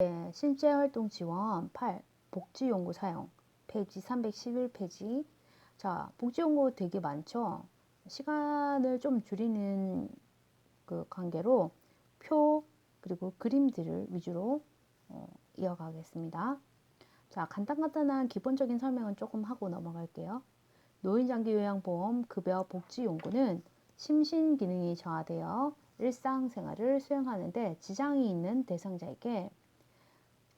네, 실제 활동 지원 8. 복지 연구 사용 페이지 311페이지. 자, 복지 연구 되게 많죠. 시간을 좀 줄이는 그 관계로 표 그리고 그림들을 위주로 어, 이어가겠습니다. 자, 간단간단한 기본적인 설명은 조금 하고 넘어갈게요. 노인장기 요양보험 급여 복지 연구는 심신 기능이 저하되어 일상생활을 수행하는데 지장이 있는 대상자에게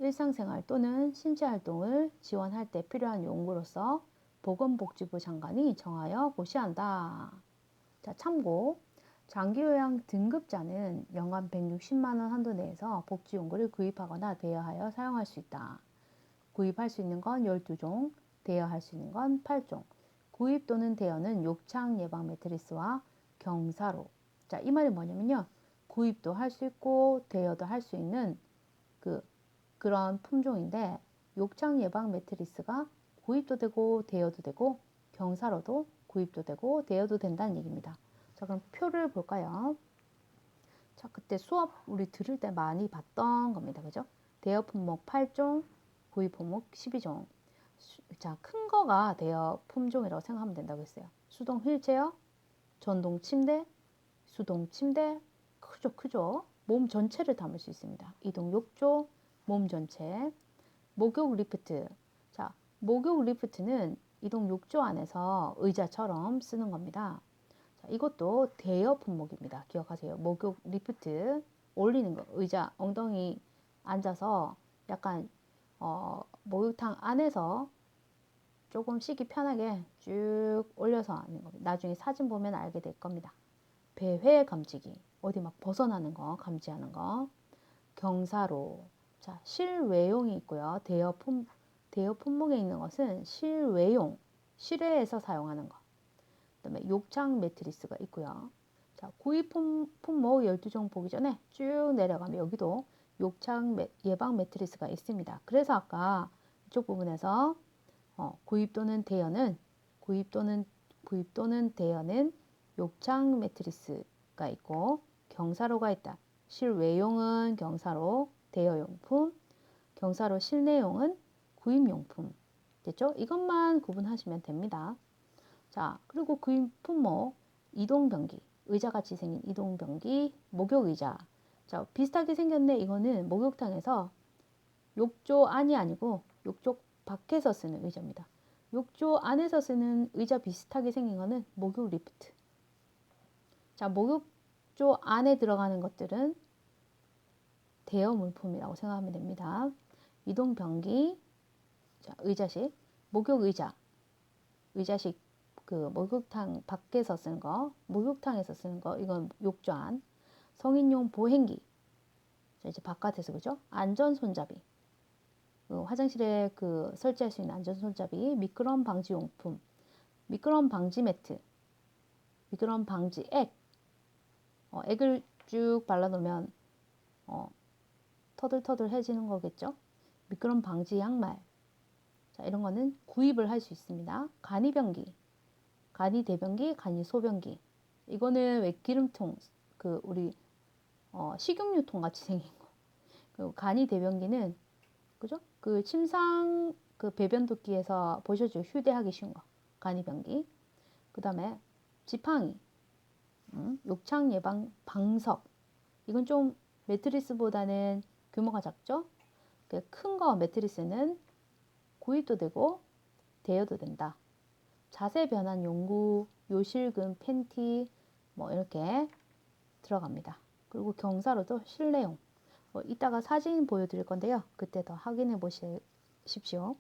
일상생활 또는 신체 활동을 지원할 때 필요한 연구로서 보건복지부 장관이 정하여 고시한다. 자, 참고. 장기요양 등급자는 연간 160만 원 한도 내에서 복지 연구를 구입하거나 대여하여 사용할 수 있다. 구입할 수 있는 건 12종, 대여할 수 있는 건 8종. 구입 또는 대여는 욕창 예방 매트리스와 경사로. 자, 이 말이 뭐냐면요. 구입도 할 수 있고 대여도 할 수 있는 그 그런 품종인데 욕창 예방 매트리스가 구입도 되고 대여도 되고 경사로도 구입도 되고 대여도 된다는 얘기입니다. 자, 그럼 표를 볼까요? 자, 그때 수업 우리 들을 때 많이 봤던 겁니다. 그죠? 대여 품목 8종, 구입 품목 12종. 자, 큰 거가 대여 품종이라고 생각하면 된다고 했어요. 수동 휠체어, 전동 침대, 수동 침대, 크죠, 크죠. 몸 전체를 담을 수 있습니다. 이동 욕조, 몸 전체. 목욕 리프트. 자, 목욕 리프트는 이동 욕조 안에서 의자처럼 쓰는 겁니다. 자, 이것도 대여 품목입니다. 기억하세요. 목욕 리프트 올리는 거. 의자 엉덩이 앉아서 약간 어, 목욕탕 안에서 조금 쉬기 편하게 쭉 올려서 하는 겁니다. 나중에 사진 보면 알게 될 겁니다. 배회 감지기. 어디 막 벗어나는 거 감지하는 거. 경사로. 자, 실외용이 있고요. 대여 품 대여 품목에 있는 것은 실외용. 실외에서 사용하는 거. 그다음에 욕창 매트리스가 있고요. 자, 구입 품, 품목 12종 보기 전에 쭉 내려가면 여기도 욕창 매, 예방 매트리스가 있습니다. 그래서 아까 이쪽 부분에서 어, 구입 또는 대여는 구입 또는 구입 또는 대여는 욕창 매트리스가 있고 경사로가 있다. 실외용은 경사로 대여용품, 경사로 실내용은 구입용품. 됐죠? 이것만 구분하시면 됩니다. 자, 그리고 구입 품목 이동변기, 의자같이 생긴 이동변기, 목욕의자. 자, 비슷하게 생겼네. 이거는 목욕탕에서 욕조 안이 아니고 욕조 밖에서 쓰는 의자입니다. 욕조 안에서 쓰는 의자 비슷하게 생긴 거는 목욕 리프트. 자, 목욕조 안에 들어가는 것들은 대여 물품이라고 생각하면 됩니다. 이동 변기, 자, 의자식, 목욕 의자, 의자식 그 목욕탕 밖에서 쓰는 거, 목욕탕에서 쓰는 거, 이건 욕조 안, 성인용 보행기, 자, 이제 바깥에서 그죠? 안전 손잡이, 그 화장실에 그 설치할 수 있는 안전 손잡이, 미끄럼 방지 용품, 미끄럼 방지 매트, 미끄럼 방지 액, 어, 액을 쭉 발라놓으면 어, 터들터들해지는 거겠죠. 미끄럼 방지 양말. 자, 이런 거는 구입을 할 수 있습니다. 간이 변기, 간이 대변기, 간이 소변기. 이거는 왜 기름통, 그 우리 어, 식용유통 같이 생긴 거. 그리고 간이 대변기는 그죠? 그 침상 그 배변 도끼에서 보셨죠? 휴대하기 쉬운 거. 간이 변기. 그 다음에 지팡이. 음, 욕창 예방 방석. 이건 좀 매트리스보다는 규모가 작죠? 그큰거 매트리스는 구입도 되고 대여도 된다. 자세 변환 용구, 요실금, 팬티 뭐 이렇게 들어갑니다. 그리고 경사로도 실내용. 뭐 이따가 사진 보여드릴 건데요. 그때 더 확인해 보십시오.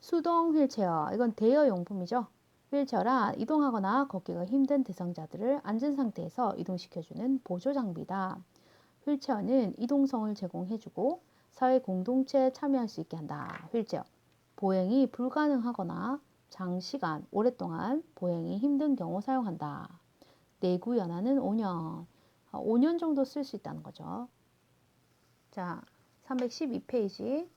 수동 휠체어. 이건 대여 용품이죠. 휠체어라 이동하거나 걷기가 힘든 대상자들을 앉은 상태에서 이동시켜주는 보조 장비다. 휠체어는 이동성을 제공해주고 사회 공동체에 참여할 수 있게 한다. 휠체어. 보행이 불가능하거나 장시간, 오랫동안 보행이 힘든 경우 사용한다. 내구 연한은 5년. 5년 정도 쓸 수 있다는 거죠. 자, 312페이지.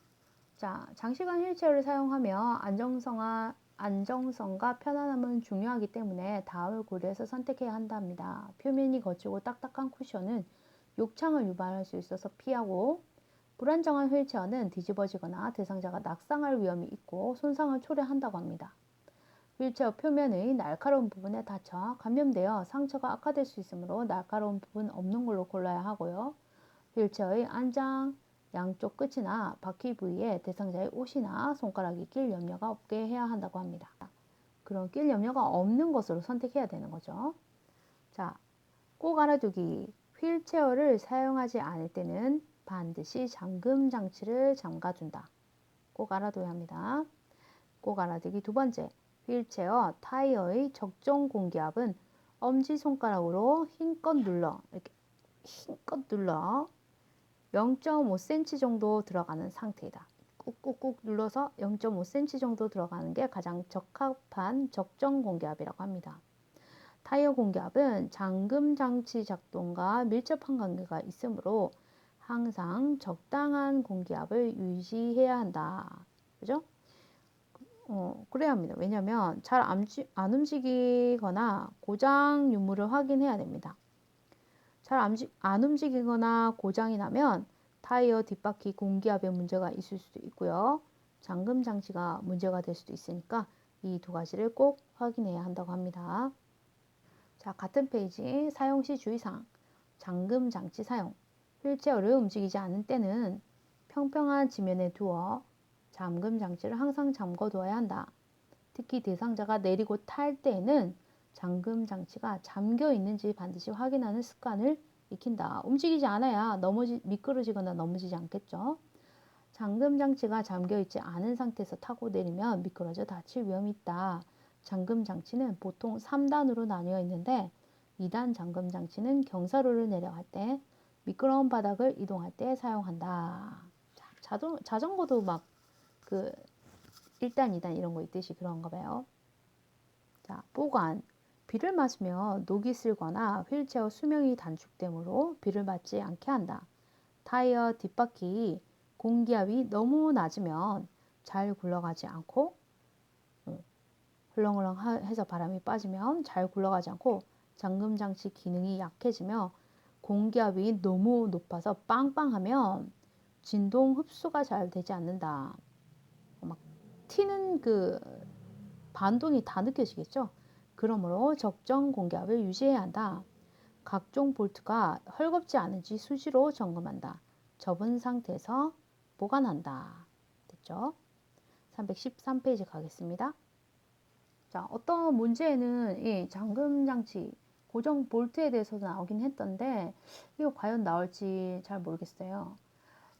자, 장시간 휠체어를 사용하며 안정성과, 안정성과 편안함은 중요하기 때문에 다음을 고려해서 선택해야 한답니다. 표면이 거치고 딱딱한 쿠션은 욕창을 유발할 수 있어서 피하고 불안정한 휠체어는 뒤집어지거나 대상자가 낙상할 위험이 있고 손상을 초래한다고 합니다. 휠체어 표면의 날카로운 부분에 다쳐 감염되어 상처가 악화될 수 있으므로 날카로운 부분 없는 걸로 골라야 하고요. 휠체어의 안장 양쪽 끝이나 바퀴 부위에 대상자의 옷이나 손가락이 낄 염려가 없게 해야 한다고 합니다. 그런 낄 염려가 없는 것으로 선택해야 되는 거죠. 자, 꼭 알아두기. 휠체어를 사용하지 않을 때는 반드시 잠금 장치를 잠가둔다. 꼭 알아둬야 합니다. 꼭 알아두기 두 번째. 휠체어 타이어의 적정 공기압은 엄지손가락으로 힘껏 눌러 이렇게 힘껏 눌러 0.5cm 정도 들어가는 상태이다. 꾹꾹꾹 눌러서 0.5cm 정도 들어가는 게 가장 적합한 적정 공기압이라고 합니다. 타이어 공기압은 잠금 장치 작동과 밀접한 관계가 있으므로 항상 적당한 공기압을 유지해야 한다. 그죠? 어, 그래야 합니다. 왜냐하면 잘 안 움직이거나 고장 유무를 확인해야 됩니다. 잘 안 움직이거나 고장이 나면 타이어 뒷바퀴 공기압에 문제가 있을 수도 있고요. 잠금 장치가 문제가 될 수도 있으니까 이 두 가지를 꼭 확인해야 한다고 합니다. 자, 같은 페이지 사용 시 주의사항 잠금 장치 사용 휠체어를 움직이지 않은 때는 평평한 지면에 두어 잠금 장치를 항상 잠궈 두어야 한다. 특히 대상자가 내리고 탈 때에는 잠금 장치가 잠겨 있는지 반드시 확인하는 습관을 익힌다. 움직이지 않아야 넘어지 미끄러지거나 넘어지지 않겠죠. 잠금 장치가 잠겨 있지 않은 상태에서 타고 내리면 미끄러져 다칠 위험이 있다. 잠금 장치는 보통 3단으로 나뉘어 있는데 2단 잠금 장치는 경사로를 내려갈 때 미끄러운 바닥을 이동할 때 사용한다. 자, 자동, 자전거도 막 그 1단, 2단 이런 거 있듯이 그런가 봐요. 자, 보관. 비를 맞으며 녹이 슬거나 휠체어 수명이 단축되므로 비를 맞지 않게 한다. 타이어 뒷바퀴 공기압이 너무 낮으면 잘 굴러가지 않고 어, 흘렁흘렁해서 바람이 빠지면 잘 굴러가지 않고 잠금 장치 기능이 약해지며 공기압이 너무 높아서 빵빵하면 진동 흡수가 잘 되지 않는다. 막 튀는 그 반동이 다 느껴지겠죠? 그러므로 적정 공기압을 유지해야 한다. 각종 볼트가 헐겁지 않은지 수시로 점검한다. 접은 상태에서 보관한다. 됐죠? 313페이지 가겠습니다. 자, 어떤 문제에는 이 잠금 장치 고정 볼트에 대해서도 나오긴 했던데 이거 과연 나올지 잘 모르겠어요.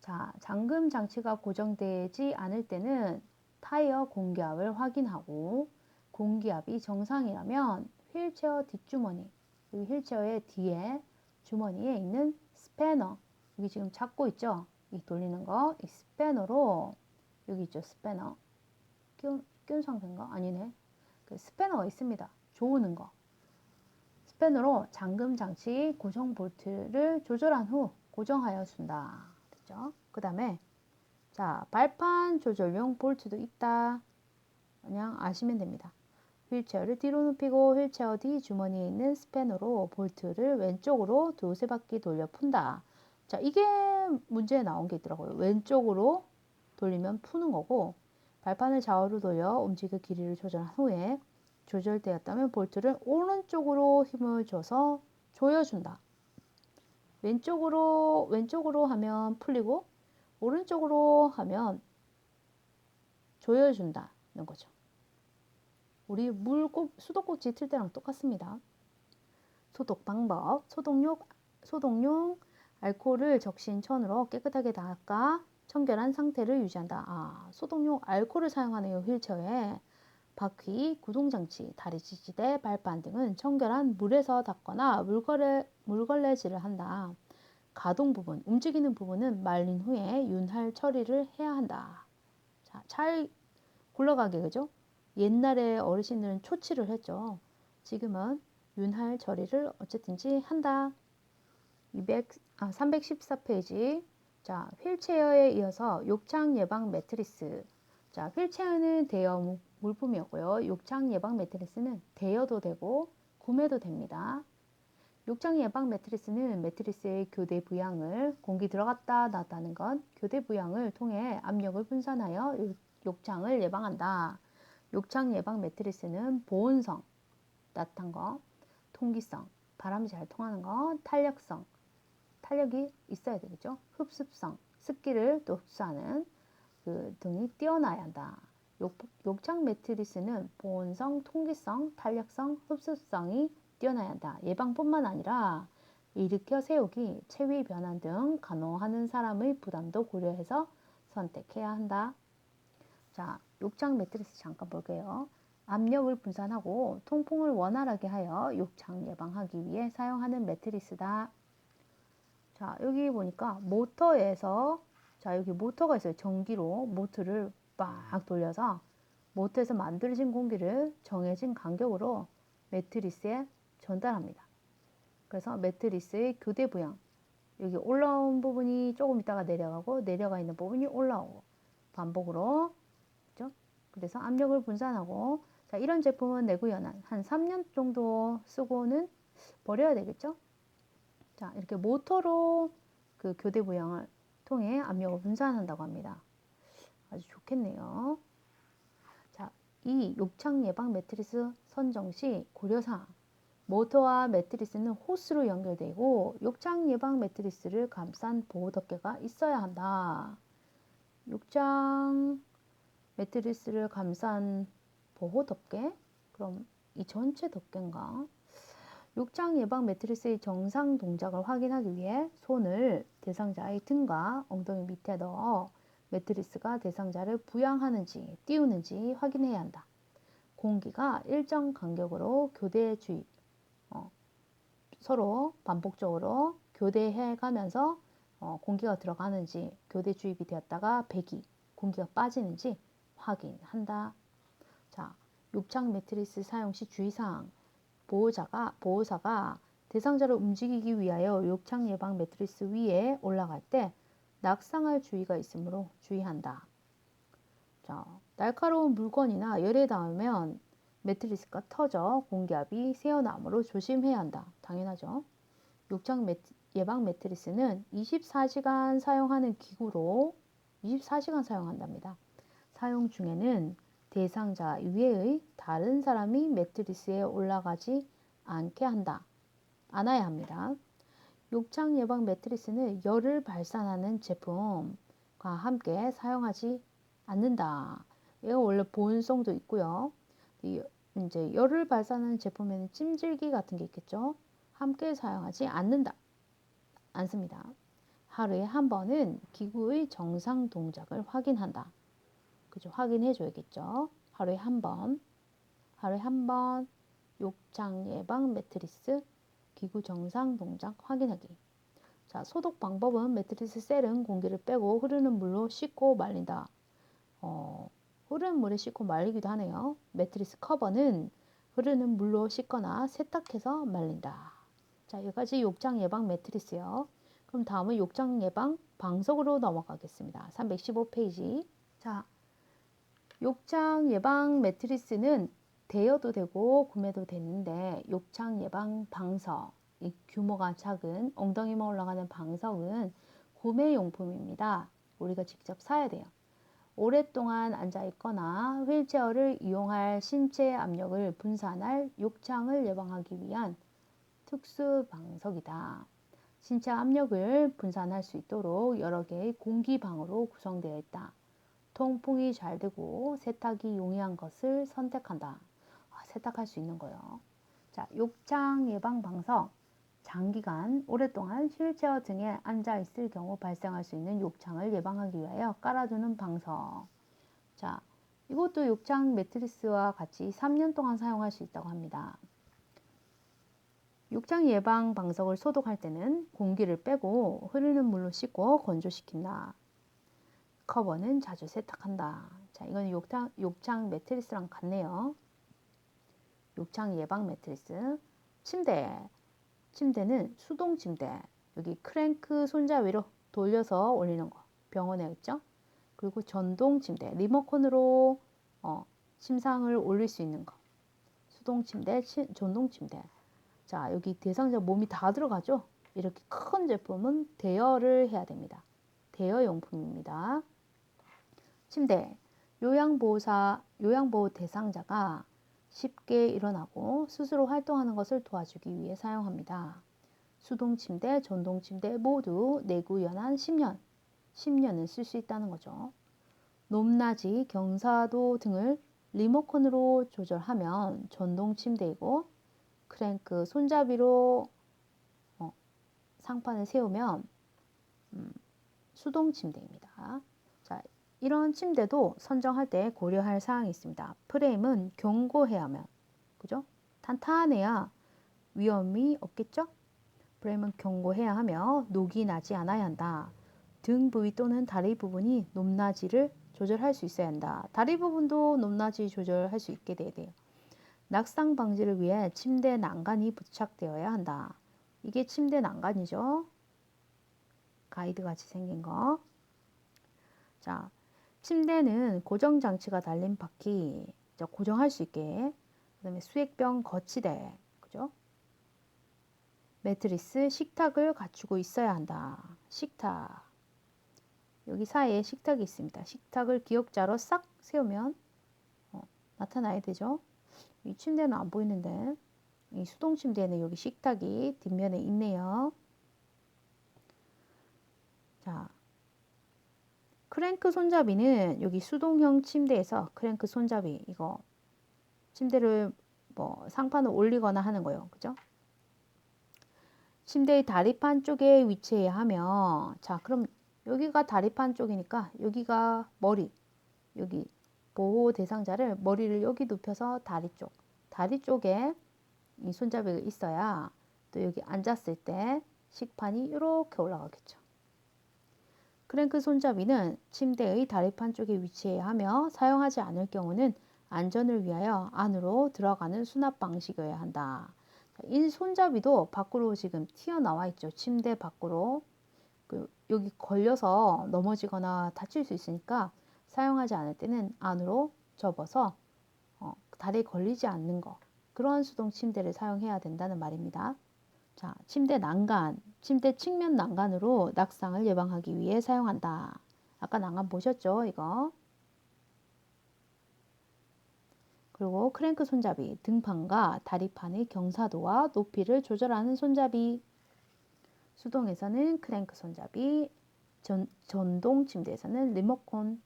자, 잠금 장치가 고정되지 않을 때는 타이어 공기압을 확인하고 공기압이 정상이라면 휠체어 뒷주머니, 여기 휠체어의 뒤에 주머니에 있는 스패너, 여기 지금 잡고 있죠? 이 돌리는 거, 이 스패너로 여기 있죠, 스패너. 끼운, 끼운 상태인가? 아니네. 그 스패너가 있습니다. 조우는 거. 스패너로 잠금 장치 고정 볼트를 조절한 후 고정하여 준다. 됐죠? 그 다음에 자 발판 조절용 볼트도 있다. 그냥 아시면 됩니다. 휠체어를 뒤로 눕히고 휠체어 뒤 주머니에 있는 스패너로 볼트를 왼쪽으로 두세 바퀴 돌려 푼다. 자 이게 문제에 나온 게 있더라고요. 왼쪽으로 돌리면 푸는 거고 발판을 좌우로 돌려 움직일 길이를 조절한 후에 조절되었다면 볼트를 오른쪽으로 힘을 줘서 조여준다. 왼쪽으로 왼쪽으로 하면 풀리고 오른쪽으로 하면 조여준다는 거죠. 우리 물꼭 수도꼭지 틀 때랑 똑같습니다. 소독 방법 소독용 소독용 알코올을 적신 천으로 깨끗하게 닦아 청결한 상태를 유지한다. 아, 소독용 알코올을 사용하네요 휠체어에 바퀴, 구동장치, 다리 지지대, 발판 등은 청결한 물에서 닦거나 물걸레, 물걸레질을 한다. 가동 부분, 움직이는 부분은 말린 후에 윤활 처리를 해야 한다. 자, 잘 굴러가게 그죠? 옛날에 어르신들은 초치를 했죠. 지금은 윤활 처리를 어쨌든지 한다. 200, 아, 314페이지. 자, 휠체어에 이어서 욕창 예방 매트리스. 자, 휠체어는 대여 물품이었고요. 욕창 예방 매트리스는 대여도 되고 구매도 됩니다. 욕장 예방 매트리스는 매트리스의 교대 부양을 공기 들어갔다 나왔다는 건 교대 부양을 통해 압력을 분산하여 욕- 욕창을 예방한다. 욕창 예방 매트리스는 보온성 따뜻한 거, 통기성 바람이 잘 통하는 거, 탄력성 탄력이 있어야 되겠죠. 흡습성 습기를 또 흡수하는 그 등이 뛰어나야 한다. 욕, 욕창 매트리스는 보온성, 통기성, 탄력성, 흡수성이 뛰어나야 한다. 예방뿐만 아니라 일으켜 세우기, 체위 변환 등 간호하는 사람의 부담도 고려해서 선택해야 한다. 자, 욕창 매트리스 잠깐 볼게요. 압력을 분산하고 통풍을 원활하게 하여 욕창 예방하기 위해 사용하는 매트리스다. 자, 여기 보니까 모터에서 자, 여기 모터가 있어요. 전기로 모터를 빡 돌려서 모터에서 만들어진 공기를 정해진 간격으로 매트리스에 전달합니다. 그래서 매트리스의 교대 부양. 여기 올라온 부분이 조금 있다가 내려가고 내려가 있는 부분이 올라오고 반복으로 그죠? 그래서 압력을 분산하고 자, 이런 제품은 내구연한 한 3년 정도 쓰고는 버려야 되겠죠? 자, 이렇게 모터로 그 교대 부양을 통해 압력을 분산한다고 합니다. 아주 좋겠네요. 자, 이 욕창 예방 매트리스 선정 시 고려사항. 모터와 매트리스는 호스로 연결되고 욕창 예방 매트리스를 감싼 보호 덮개가 있어야 한다. 욕창 매트리스를 감싼 보호 덮개? 그럼 이 전체 덮개인가? 욕창 예방 매트리스의 정상 동작을 확인하기 위해 손을 대상자의 등과 엉덩이 밑에 넣어 매트리스가 대상자를 부양하는지 띄우는지 확인해야 한다. 공기가 일정 간격으로 교대 주입, 어, 서로 반복적으로 교대해 가면서 어, 공기가 들어가는지 교대 주입이 되었다가 배기, 공기가 빠지는지 확인한다. 자, 욕창 매트리스 사용 시 주의사항. 보호자가, 보호사가 대상자를 움직이기 위하여 욕창 예방 매트리스 위에 올라갈 때 낙상할 주의가 있으므로 주의한다. 자, 날카로운 물건이나 열에 닿으면 매트리스가 터져 공기압이 새어나오므로 조심해야 한다. 당연하죠. 욕창 매트, 예방 매트리스는 24시간 사용하는 기구로 24시간 사용한답니다. 사용 중에는 대상자 이외의 다른 사람이 매트리스에 올라가지 않게 한다. 안아야 합니다. 욕창 예방 매트리스는 열을 발산하는 제품과 함께 사용하지 않는다. 이거 원래 보온성도 있고요. 이 이제 열을 발산하는 제품에는 찜질기 같은 게 있겠죠. 함께 사용하지 않는다. 않습니다. 하루에 한 번은 기구의 정상 동작을 확인한다. 그죠? 확인해 줘야겠죠. 하루에 한 번. 하루에 한 번 욕창 예방 매트리스 기구 정상 동작 확인하기. 자, 소독 방법은 매트리스 셀은 공기를 빼고 흐르는 물로 씻고 말린다. 어, 흐르는 물에 씻고 말리기도 하네요. 매트리스 커버는 흐르는 물로 씻거나 세탁해서 말린다. 자, 여기까지 욕장 예방 매트리스요. 그럼 다음은 욕장 예방 방석으로 넘어가겠습니다. 315페이지. 자, 욕창 예방 매트리스는 대여도 되고 구매도 되는데 욕창 예방 방석, 이 규모가 작은 엉덩이만 올라가는 방석은 구매 용품입니다. 우리가 직접 사야 돼요. 오랫동안 앉아 있거나 휠체어를 이용할 신체 압력을 분산할 욕창을 예방하기 위한 특수 방석이다. 신체 압력을 분산할 수 있도록 여러 개의 공기방으로 구성되어 있다. 통풍이 잘 되고 세탁이 용이한 것을 선택한다. 아, 세탁할 수 있는 거요. 자, 욕창 예방 방석. 장기간 오랫동안 휠체어 등에 앉아 있을 경우 발생할 수 있는 욕창을 예방하기 위하여 깔아두는 방석. 자, 이것도 욕창 매트리스와 같이 3년 동안 사용할 수 있다고 합니다. 욕창 예방 방석을 소독할 때는 공기를 빼고 흐르는 물로 씻고 건조시킨다. 커버는 자주 세탁한다. 자, 이건 욕창, 욕창 매트리스랑 같네요. 욕창 예방 매트리스. 침대. 침대는 수동 침대. 여기 크랭크 손잡이로 돌려서 올리는 거. 병원에 있죠? 그리고 전동 침대. 리모컨으로 어, 침상을 올릴 수 있는 거. 수동 침대, 치, 전동 침대. 자, 여기 대상자 몸이 다 들어가죠? 이렇게 큰 제품은 대여를 해야 됩니다. 대여 용품입니다. 침대. 요양보호사, 요양보호 대상자가 쉽게 일어나고 스스로 활동하는 것을 도와주기 위해 사용합니다. 수동 침대, 전동 침대 모두 내구 연한 10년, 10년은 쓸수 있다는 거죠. 높낮이, 경사도 등을 리모컨으로 조절하면 전동 침대이고 크랭크 손잡이로 어, 상판을 세우면 음, 수동 침대입니다. 자, 이런 침대도 선정할 때 고려할 사항이 있습니다. 프레임은 견고해야 하면, 그죠? 탄탄해야 위험이 없겠죠? 프레임은 견고해야 하며 녹이 나지 않아야 한다. 등 부위 또는 다리 부분이 높낮이를 조절할 수 있어야 한다. 다리 부분도 높낮이 조절할 수 있게 돼야 돼요. 낙상 방지를 위해 침대 난간이 부착되어야 한다. 이게 침대 난간이죠. 가이드 같이 생긴 거. 자, 침대는 고정 장치가 달린 바퀴 고정할 수 있게. 그다음에 수액병 거치대, 그죠? 매트리스, 식탁을 갖추고 있어야 한다. 식탁. 여기 사이에 식탁이 있습니다. 식탁을 기역자로 싹 세우면 어, 나타나야 되죠. 이 침대는 안 보이는데 이 수동 침대는 여기 식탁이 뒷면에 있네요. 자, 크랭크 손잡이는 여기 수동형 침대에서 크랭크 손잡이 이거 침대를 뭐 상판을 올리거나 하는 거예요. 그죠? 침대의 다리판 쪽에 위치해야 하며 자 그럼 여기가 다리판 쪽이니까 여기가 머리 여기 보호 대상자를 머리를 여기 눕혀서 다리 쪽 다리 쪽에 이 손잡이가 있어야 또 여기 앉았을 때 식판이 이렇게 올라가겠죠. 크랭크 손잡이는 침대의 다리판 쪽에 위치해야 하며 사용하지 않을 경우는 안전을 위하여 안으로 들어가는 수납 방식이어야 한다. 이 손잡이도 밖으로 지금 튀어나와 있죠. 침대 밖으로. 그 여기 걸려서 넘어지거나 다칠 수 있으니까 사용하지 않을 때는 안으로 접어서 어, 다리에 걸리지 않는 거 그런 수동 침대를 사용해야 된다는 말입니다. 자, 침대 난간, 침대 측면 난간으로 낙상을 예방하기 위해 사용한다. 아까 난간 보셨죠? 이거. 그리고 크랭크 손잡이, 등판과 다리판의 경사도와 높이를 조절하는 손잡이. 수동에서는 크랭크 손잡이, 전, 전동 침대에서는 리모컨.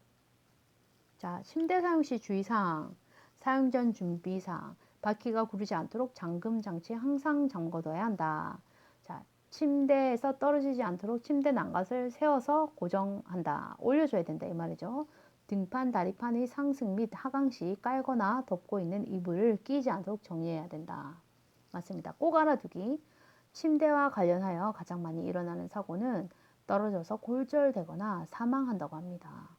자, 침대 사용 시 주의사항, 사용 전 준비사항, 바퀴가 구르지 않도록 잠금 장치 항상 잠궈둬야 한다. 자, 침대에서 떨어지지 않도록 침대 난간을 세워서 고정한다. 올려줘야 된다 이 말이죠. 등판, 다리판의 상승 및 하강 시 깔거나 덮고 있는 이불을 끼지 않도록 정리해야 된다. 맞습니다. 꼭 알아두기. 침대와 관련하여 가장 많이 일어나는 사고는 떨어져서 골절되거나 사망한다고 합니다.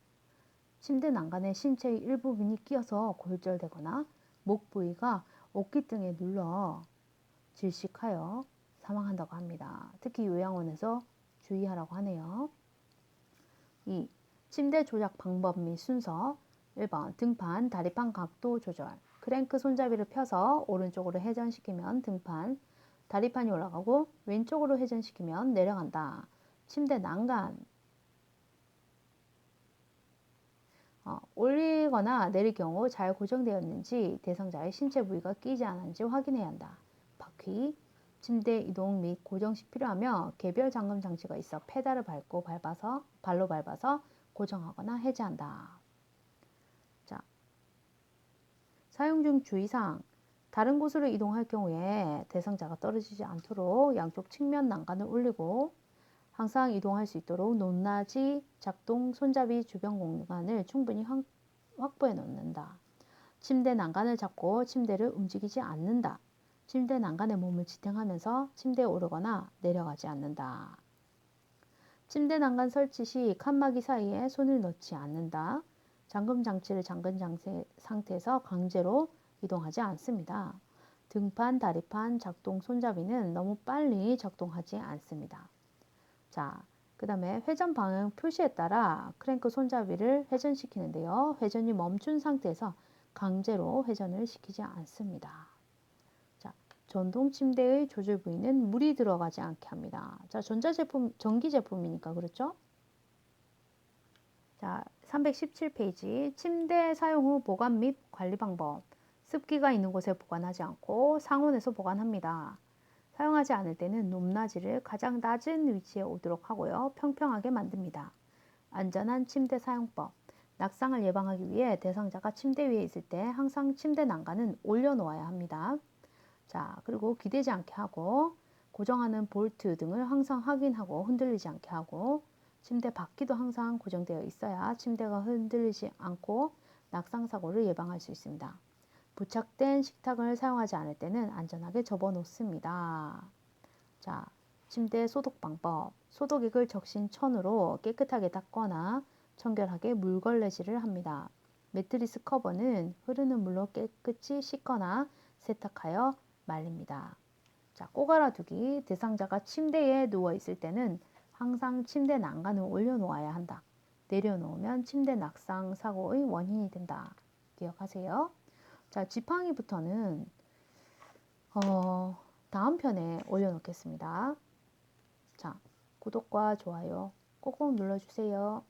침대 난간에 신체의 일부분이 끼어서 골절되거나 목 부위가 어깨 등에 눌러 질식하여 사망한다고 합니다. 특히 요양원에서 주의하라고 하네요. 2. 침대 조작 방법 및 순서 1번 등판, 다리판 각도 조절 크랭크 손잡이를 펴서 오른쪽으로 회전시키면 등판, 다리판이 올라가고 왼쪽으로 회전시키면 내려간다. 침대 난간 어, 올리거나 내릴 경우 잘 고정되었는지 대상자의 신체 부위가 끼지 않았는지 확인해야 한다. 바퀴, 침대 이동 및 고정 시 필요하며 개별 잠금 장치가 있어 페달을 밟고 밟아서 발로 밟아서 고정하거나 해제한다. 자, 사용 중 주의사항 다른 곳으로 이동할 경우에 대상자가 떨어지지 않도록 양쪽 측면 난간을 올리고 항상 이동할 수 있도록 높낮이 작동 손잡이 주변 공간을 충분히 확보해 놓는다. 침대 난간을 잡고 침대를 움직이지 않는다. 침대 난간에 몸을 지탱하면서 침대에 오르거나 내려가지 않는다. 침대 난간 설치 시 칸막이 사이에 손을 넣지 않는다. 잠금 장치를 잠근 상태에서 강제로 이동하지 않습니다. 등판, 다리판, 작동 손잡이는 너무 빨리 작동하지 않습니다. 자, 그 다음에 회전 방향 표시에 따라 크랭크 손잡이를 회전시키는데요. 회전이 멈춘 상태에서 강제로 회전을 시키지 않습니다. 자, 전동 침대의 조절 부위는 물이 들어가지 않게 합니다. 자, 전자 제품, 전기 제품이니까 그렇죠? 자, 317페이지 침대 사용 후 보관 및 관리 방법. 습기가 있는 곳에 보관하지 않고 상온에서 보관합니다. 사용하지 않을 때는 높낮이를 가장 낮은 위치에 오도록 하고요. 평평하게 만듭니다. 안전한 침대 사용법. 낙상을 예방하기 위해 대상자가 침대 위에 있을 때 항상 침대 난간은 올려놓아야 합니다. 자, 그리고 기대지 않게 하고 고정하는 볼트 등을 항상 확인하고 흔들리지 않게 하고 침대 바퀴도 항상 고정되어 있어야 침대가 흔들리지 않고 낙상 사고를 예방할 수 있습니다. 부착된 식탁을 사용하지 않을 때는 안전하게 접어 놓습니다. 자, 침대 소독 방법. 소독액을 적신 천으로 깨끗하게 닦거나 청결하게 물걸레질을 합니다. 매트리스 커버는 흐르는 물로 깨끗이 씻거나 세탁하여 말립니다. 자, 꼬갈아두기. 대상자가 침대에 누워 있을 때는 항상 침대 난간을 올려놓아야 한다. 내려놓으면 침대 낙상 사고의 원인이 된다. 기억하세요. 자, 지팡이부터는 어, 다음 편에 올려놓겠습니다. 자, 구독과 좋아요 꼭꼭 눌러주세요.